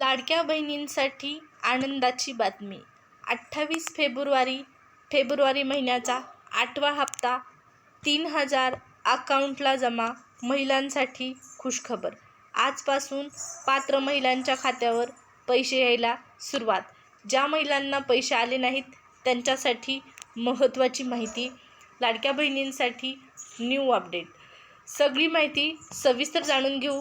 लाडक्या बहिणींसाठी आनंदाची बातमी. अठ्ठावीस फेब्रुवारी फेब्रुवारी महिन्याचा आठवा हप्ता तीन हजार अकाउंटला जमा महिलांसाठी खुशखबर. आजपासून पात्र महिलांच्या खात्यावर पैसे यायला सुरुवात. ज्या महिलांना पैसे आले नाहीत त्यांच्यासाठी महत्त्वाची माहिती लाडक्या बहिणींसाठी न्यू अपडेट. सगळी माहिती सविस्तर जाणून घेऊ.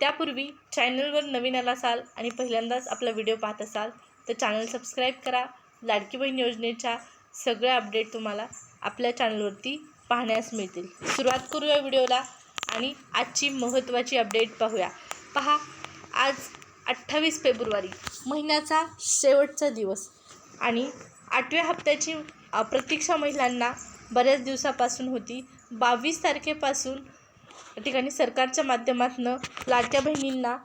त्यापूर्वी चॅनलवर नवीन आला असाल आणि पहिल्यांदाच आपला व्हिडिओ पाहत असाल तर चॅनल सबस्क्राईब करा. लाडकी बहीण योजनेच्या सगळ्या अपडेट तुम्हाला आपल्या चॅनलवरती पाहण्यास मिळतील. सुरुवात करूया व्हिडिओला आणि आजची महत्त्वाची अपडेट पाहूया. पहा आज अठ्ठावीस फेब्रुवारी महिन्याचा शेवटचा दिवस आणि आठव्या हप्त्याची प्रतीक्षा महिलांना बऱ्याच दिवसापासून होती. बावीस तारखेपासून या ठिकाणी सरकारच्या माध्यमातून लाडक्या बहिणींना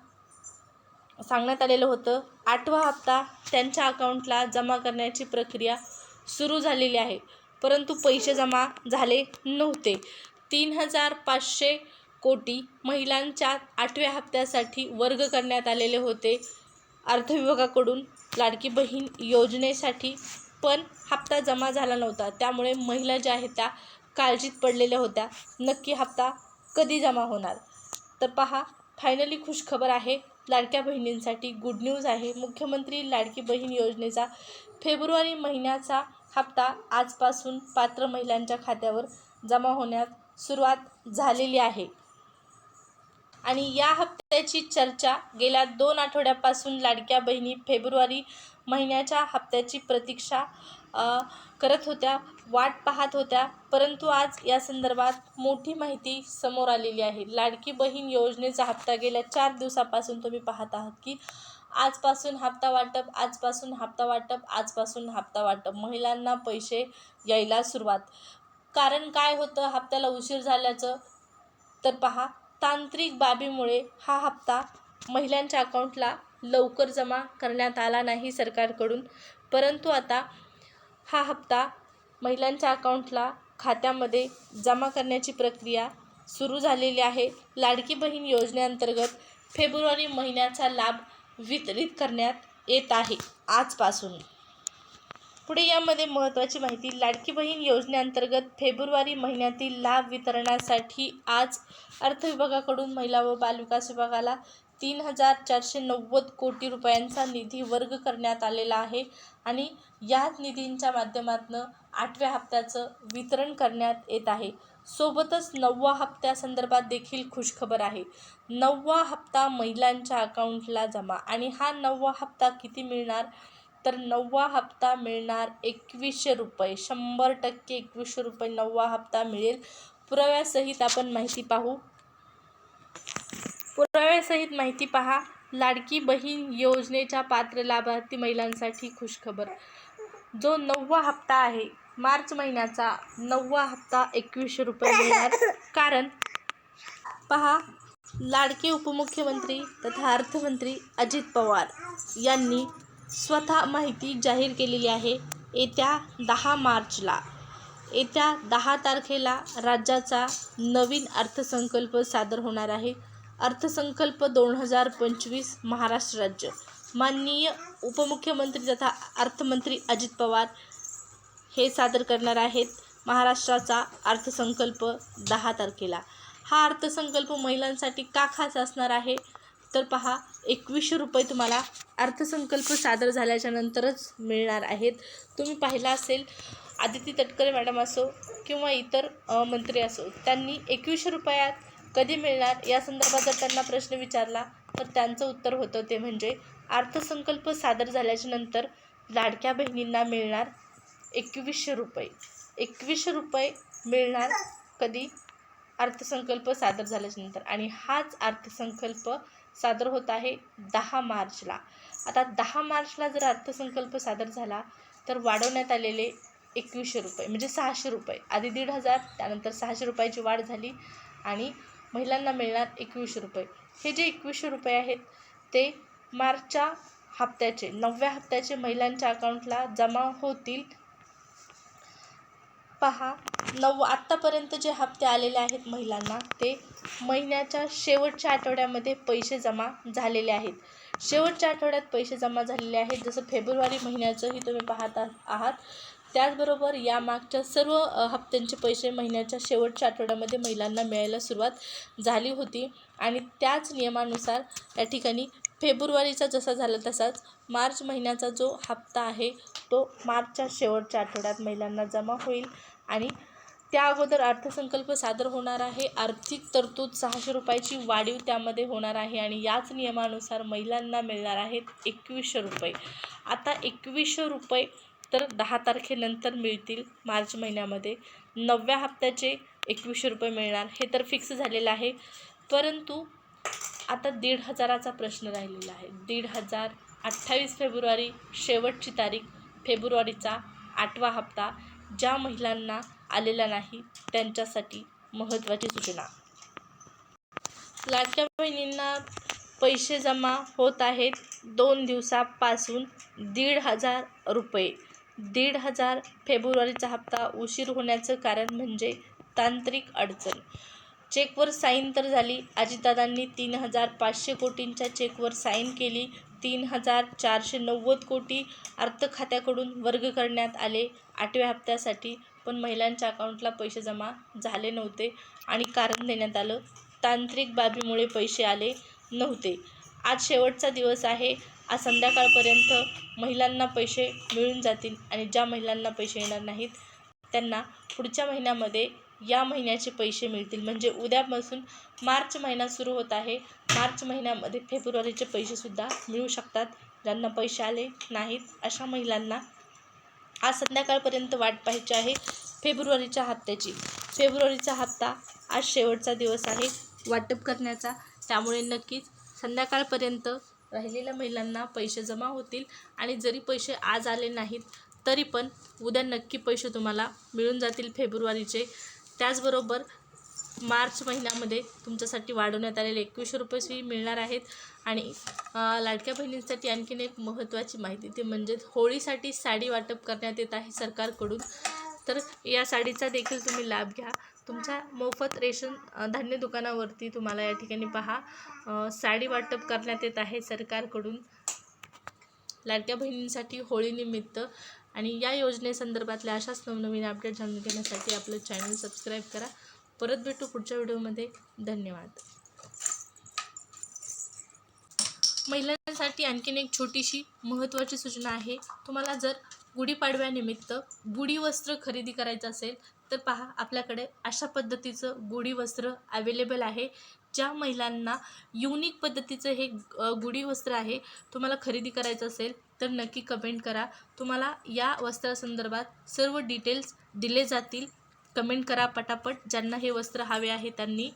सांगण्यात आलेलं होतं. आठवा हप्ता त्यांच्या अकाउंटला जमा करण्याची प्रक्रिया सुरू झालेली आहे. परंतु पैसे जमा झाले नव्हते. तीन हजार पाचशे कोटी महिलांच्या आठव्या हप्त्यासाठी वर्ग करण्यात आलेले होते. अर्थविभागाकडून लाडकी बहीण योजनेसाठी पण हप्ता जमा झाला नव्हता. त्यामुळे महिला ज्या आहेत त्या काळजीत पडलेल्या होत्या. नक्की हप्ता कधी जमा होणार? तर पहा फायनली खुशखबर आहे. लाडक्या बहिणींसाठी गुड न्यूज आहे. मुख्यमंत्री लाडकी बहीण योजनेचा फेब्रुवारी महिन्याचा हप्ता आजपासून पात्र महिलांच्या खात्यावर जमा होण्यास सुरुवात झालेली आहे. आणि या हप्त्याची चर्चा गेल्या दोन आठवड्यापासून लाडक्या बहिणी फेब्रुवारी महिन्याच्या हप्त्याची प्रतीक्षा करत होत्या वाट पाहत होत्या. परंतु आज या संदर्भात मोठी माहिती समोर आलेली आहे. लाडकी बहीण योजनेचा हप्ता गेल्या चार दिवसापासून तुम्ही पाहत आहात की आजपासून हप्ता वाटप आजपासून हप्ता वाटप आजपासून हप्ता वाटप. महिलांना पैसे यायला सुरुवात. कारण काय होतं? हप्त्याला उशीर झाल्याचं तर पहा. तांत्रिक बाबीमुळे हा हप्ता महिलांच्या अकाउंटला लवकर जमा करण्यात आला नाही सरकारकडून. परंतु आता हा हप्ता महिलांच्या अकाउंटला खात्यामध्ये जमा करण्याची प्रक्रिया सुरू झालेली आहे. लाडकी बहीण योजनेअंतर्गत फेब्रुवारी महिन्याचा लाभ वितरित करण्यात येत आहे. आजपासून. पुढे यामध्ये महत्त्वाची माहिती लाडकी बहीण योजनेअंतर्गत फेब्रुवारी महिन्यातील लाभ वितरणासाठी आज अर्थ विभागाकडून महिला व बालविकास विभागाला तीन हजार चारशे नव्वद कोटी रुपयांचा निधी वर्ग करण्यात आलेला आहे आणि याच निधींच्या माध्यमातून आठव्या हप्त्याचं वितरण करण्यात येत आहे. सोबतच नववा हप्त्यासंदर्भात देखील खुशखबर आहे. नववा हप्ता महिलांच्या अकाउंटला जमा आणि हा नववा हप्ता किती मिळणार? तर नववा हप्ता मिळणार एकवीसशे रुपये. शंभर टक्के एकवीसशे रुपये नववा हप्ता मिळेल. पुराव्यासहित आपण माहिती पाहू. पुराव्यासहित माहिती पहा. लाडकी बहीण योजनेच्या पात्र लाभार्थी महिलांसाठी खुशखबर. जो नववा हप्ता आहे मार्च महिन्याचा नववा हप्ता एकवीसशे रुपये मिळणार. कारण पहा लाडके उपमुख्यमंत्री तथा अर्थमंत्री अजित पवार यांनी स्वतः माहिती जाहीर केलेली आहे. येत्या दहा मार्चला येत्या दहा तारखेला राज्याचा नवीन अर्थसंकल्प सादर होणार आहे. अर्थसंकल्प दोन हजार पंचवीस महाराष्ट्र राज्य. माननीय उपमुख्यमंत्री तथा अर्थमंत्री अजित पवार हे सादर करणार आहेत महाराष्ट्राचा अर्थसंकल्प दहा तारखेला. हा अर्थसंकल्प महिलांसाठी का खास असणार आहे? तर पहा एकवीसशे रुपये तुम्हाला अर्थसंकल्प सादर झाल्याच्या नंतरच मिळणार आहेत. तुम्ही पाहिला असेल आदिती तटकरे मॅडम असो किंवा इतर मंत्री असो त्यांनी एकवीसशे रुपयात कधी मिळणार? या संदर्भात जर त्यांना प्रश्न विचारला तर त्यांचं उत्तर होतं ते म्हणजे अर्थसंकल्प सादर झाल्याच्यानंतर लाडक्या बहिणींना मिळणार एकवीसशे रुपये. एकवीसशे रुपये मिळणार कधी? अर्थसंकल्प सादर झाल्याच्यानंतर आणि हाच अर्थसंकल्प सादर होत आहे दहा मार्चला. आता दहा मार्चला जर अर्थसंकल्प सादर झाला तर वाढवण्यात आलेले एकवीसशे रुपये म्हणजे सहाशे रुपये. आधी दीड हजार त्यानंतर सहाशे रुपयाची वाढ झाली आणि महिलांना मिळणार एकवीसशे रुपये. हे जे एकवीसशे रुपये आहेत ते मार्चच्या हप्त्याचे नवव्या हप्त्याचे महिलांच्या अकाउंटला जमा होतील. पहा नव आत्तापर्यंत जे हप्ते आलेले आहेत महिलांना ते महिन्याच्या शेवटच्या आठवड्यामध्ये पैसे जमा झालेले आहेत. शेवटच्या आठवड्यात पैसे जमा झालेले आहेत. जसं फेब्रुवारी महिन्याचंही तुम्ही पाहत आहात त्याचबरोबर या मागच्या सर्व हप्त्यांचे पैसे महिन्याच्या शेवटच्या आठवड्यामध्ये महिलांना मिळायला सुरुवात झाली होती. आणि त्याच नियमानुसार या ठिकाणी फेब्रुवारीचा जसा झाला तसाच मार्च महिन्याचा जो हप्ता आहे तो मार्चच्या शेवटच्या आठवड्यात महिलांना जमा होईल. आणि त्या अगोदर अर्थसंकल्प सादर होणार आहे. आर्थिक तरतूद सहाशे रुपयाची वाढीव त्यामध्ये होणार आहे आणि याच नियमानुसार महिलांना मिळणार आहेत एकवीसशे रुपये. आता एकवीसशे रुपये तर दहा तारखेनंतर मिळतील मार्च महिन्यामध्ये. नवव्या हप्त्याचे एकवीसशे रुपये मिळणार. हे तर फिक्स झालेलं आहे. परंतु आता दीड हजाराचा प्रश्न राहिलेला आहे. दीड हजार अठ्ठावीस फेब्रुवारी शेवटची तारीख फेब्रुवारीचा आठवा हप्ता. ज्या महिलांना आलेला नाही त्यांच्यासाठी महत्त्वाची सूचना. लाडक्या बहिणींना पैसे जमा होत आहेत दोन दिवसापासून दीड हजार रुपये. दीड हजार फेब्रुवारीचा हप्ता उशीर होण्याचं कारण म्हणजे तांत्रिक अडचण. चेकवर साईन तर झाली. अजितदादांनी तीन हजार पाचशे कोटींच्या चेकवर साईन केली. तीन हजार चारशे नव्वद कोटी अर्थ खात्याकडून वर्ग करण्यात आले आठव्या हप्त्यासाठी. पण महिलांच्या अकाउंटला पैसे जमा झाले नव्हते आणि कारण देण्यात आलं. तांत्रिक बाबीमुळे पैसे आले नव्हते. आज शेवटचा दिवस आहे. आज संध्याकाळपर्यंत महिलांना पैसे मिळून जातील आणि ज्या महिलांना पैसे येणार नाहीत त्यांना पुढच्या महिन्यामध्ये या महिन्याचे पैसे मिळतील. म्हणजे उद्यापासून मार्च महिना सुरू होत आहे. मार्च महिन्यामध्ये फेब्रुवारीचे पैसेसुद्धा मिळू शकतात. ज्यांना पैसे आले नाहीत अशा महिलांना आज संध्याकाळपर्यंत वाट पाहायची आहे फेब्रुवारीच्या हप्त्याची. फेब्रुवारीचा हप्ता आज शेवटचा दिवस आहे. वाटप करण्याचा. त्यामुळे नक्कीच संध्याकाळपर्यंत राहिलेल्या महिलांना पैसे जमा होतील आणि जरी पैसे आज आले नाहीत तरी पण उद्या नक्की पैसे तुम्हाला मिळून जातील फेब्रुवारीचे. त्याचबरोबर मार्च महिन्यामध्ये तुमच्यासाठी वाढवण्यात आलेले एकवीसशे रुपयेही मिळणार आहेत. आणि लाडक्या बहिणींसाठी आणखीन एक महत्त्वाची माहिती ती म्हणजे होळीसाठी साडी वाटप करण्यात येत आहे सरकारकडून. तर या साडीचा देखील तुम्ही लाभ घ्या. तुमच्या मोफत रेशन धान्य दुकानावरती तुम्हाला या ठिकाणी पहा. साडी वाटप करण्यात येत आहे सरकारकडून. लाडक्या बहिणींसाठी होळीनिमित्त आणि या योजनेसंदर्भातल्या अशाच नवनवीन अपडेट जाणून घेण्यासाठी आपलं चॅनल सबस्क्राईब करा. परत भेटू पुढच्या व्हिडिओमध्ये धन्यवाद. महिला तुमच्यासाठी आणखीन एक छोटीशी महत्त्वाची सूचना आहे. तुम्हाला जर गुढीपाडव्यानिमित्त गुढी वस्त्र खरेदी करायचं असेल तर पहा आपल्याकडे अशा पद्धतीचं गुढी वस्त्र अवेलेबल आहे. ज्या महिलांना युनिक पद्धतीचं हे गुढी वस्त्र आहे तुम्हाला खरेदी करायचं असेल तर नक्की कमेंट करा. तुम्हाला या वस्त्रासंदर्भात सर्व डिटेल्स दिले जातील. कमेंट करा पटापट. ज्यांना हे वस्त्र हवे आहे त्यांनी